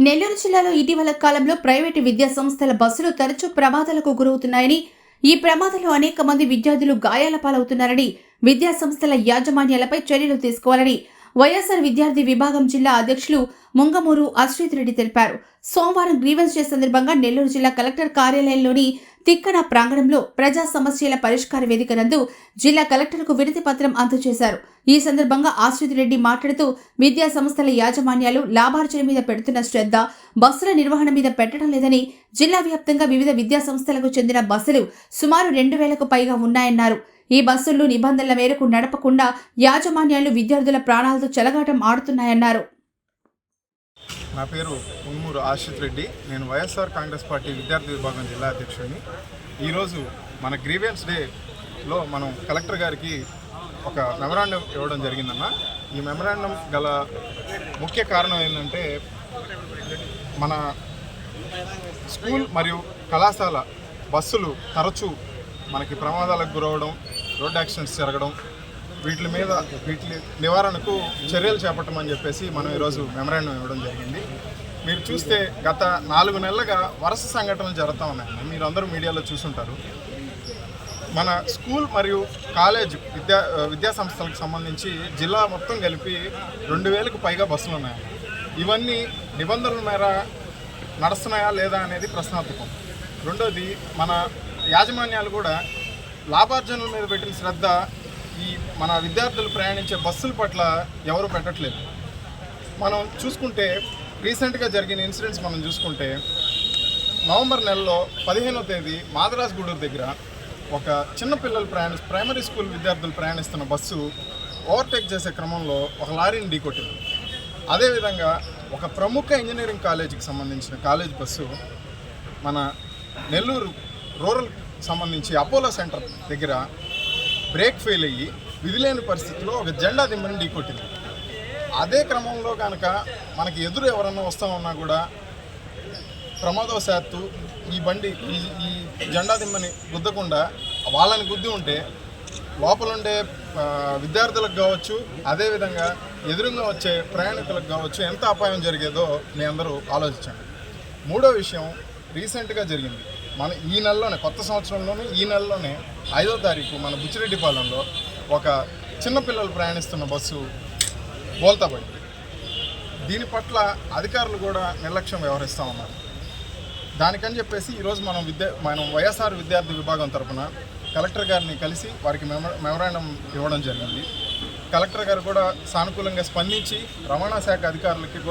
నెల్లూరు జిల్లాలో ఇటీవల కాలంలో ప్రైవేటు విద్యా సంస్థల బస్సులు తరచూ ప్రమాదాలకు గురవుతున్నాయని ఈ ప్రమాదంలో అనేక మంది విద్యార్థులు గాయాల పాలవుతున్నారని విద్యా సంస్థల యాజమాన్యాలపై చర్యలు తీసుకోవాలని వైఎస్ఆర్ విద్యార్థి విభాగం జిల్లా అధ్యక్షులు ముంగమూరు అశ్రీత్ రెడ్డి తెలిపారు. సోమవారం గ్రీవెన్స్ డే సందర్భంగా నెల్లూరు జిల్లా కలెక్టర్ కార్యాలయంలోని తిక్కన ప్రాంగణంలో ప్రజా సమస్యల పరిష్కార వేదిక నందు జిల్లా కలెక్టర్కు వినతి పత్రం అందజేశారు. ఈ సందర్భంగా ఆశ్రిత్ రెడ్డి మాట్లాడుతూ విద్యా సంస్థల యాజమాన్యాలు లాభార్జన మీద పెడుతున్న శ్రద్ధ బస్సుల నిర్వహణ మీద పెట్టడం లేదని జిల్లా వ్యాప్తంగా వివిధ విద్యా సంస్థలకు చెందిన బస్సులు సుమారు రెండు వేలకు పైగా ఉన్నాయన్నారు. ఈ బస్సులు నిబంధనల మేరకు నడపకుండా యాజమాన్యాలు విద్యార్థుల ప్రాణాలతో చెలగాటం ఆడుతున్నాయన్నారు. నా పేరు ఉమ్మూరు ఆశిత్ రెడ్డి. నేను వైఎస్ఆర్ కాంగ్రెస్ పార్టీ విద్యార్థి విభాగం జిల్లా అధ్యక్షుడిని. ఈరోజు మన గ్రీవియన్స్ డేలో మనం కలెక్టర్ గారికి ఒక మెమరాండం ఇవ్వడం జరిగిందన్న. ఈ మెమరాండం గల ముఖ్య కారణం ఏంటంటే మన స్కూల్ మరియు కళాశాల బస్సులు తరచూ మనకి ప్రమాదాలకు గురవడం రోడ్ యాక్సిడెంట్స్ జరగడం వీటి మీద వీటి నివారణకు చర్యలు చేపట్టమని చెప్పేసి మనం ఈరోజు మెమరాండం ఇవ్వడం జరిగింది. మీరు చూస్తే గత నాలుగు నెలలుగా వరుస సంఘటనలు జరుగుతూ ఉన్నాయి మీరు అందరూ మీడియాలో చూసుంటారు. మన స్కూల్ మరియు కాలేజ్ విద్యా విద్యా సంస్థలకు సంబంధించి జిల్లా మొత్తం కలిపి రెండు వేలకు పైగా బస్సులు ఉన్నాయి ఇవన్నీ నిబంధనల మేర నడుస్తున్నాయా లేదా అనేది ప్రశ్నార్థకం. రెండోది మన యాజమాన్యాలు కూడా లాభార్జనల మీద పెట్టిన శ్రద్ధ ఈ మన విద్యార్థులు ప్రయాణించే బస్సుల పట్ల ఎవరు పెట్టట్లేదు. మనం చూసుకుంటే రీసెంట్గా జరిగిన ఇన్సిడెంట్స్ మనం చూసుకుంటే నవంబర్ నెలలో పదిహేనో తేదీ మాదరాజ్ గూడూరు దగ్గర ఒక చిన్న పిల్లలు ప్రయాణి ప్రైమరీ స్కూల్ విద్యార్థులు ప్రయాణిస్తున్న బస్సు ఓవర్టేక్ చేసే క్రమంలో ఒక లారీని ఢీకొట్టింది. అదేవిధంగా ఒక ప్రముఖ ఇంజనీరింగ్ కాలేజీకి సంబంధించిన కాలేజ్ బస్సు మన నెల్లూరు రూరల్ సంబంధించి అపోలో సెంటర్ దగ్గర బ్రేక్ ఫెయిల్ అయ్యి విధిలేని పరిస్థితిలో ఒక జెండా దిమ్మని ఢీకొట్టింది అదే క్రమంలో కనుక మనకి ఎదురు ఎవరన్నా వస్తా ఉన్నా కూడా ప్రమాదవశాత్తు ఈ బండి ఈ ఈ జెండా దిమ్మని గుద్దకుండా వాళ్ళని గుద్ది ఉంటే లోపలుండే విద్యార్థులకు కావచ్చు అదేవిధంగా ఎదురుగా వచ్చే ప్రయాణికులకు కావచ్చు ఎంత అపాయం జరిగేదో మీ అందరూ ఆలోచించండి. మూడో విషయం రీసెంట్గా జరిగింది. మన ఈ నెలలోనే కొత్త సంవత్సరంలోనే ఈ నెలలోనే ఐదో తారీఖు మన బుచ్చిరెడ్డిపాలెంలో ఒక చిన్నపిల్లలు ప్రయాణిస్తున్న బస్సు బోల్తా దీని పట్ల అధికారులు కూడా నిర్లక్ష్యం వ్యవహరిస్తూ ఉన్నారు. దానికని చెప్పేసి ఈరోజు మనం విద్యా మనం వైఎస్ఆర్ విద్యార్థి విభాగం తరపున కలెక్టర్ గారిని కలిసి వారికి మెమ మెమరాండం ఇవ్వడం జరిగింది. కలెక్టర్ గారు కూడా సానుకూలంగా స్పందించి రవాణా శాఖ అధికారులకి కూడా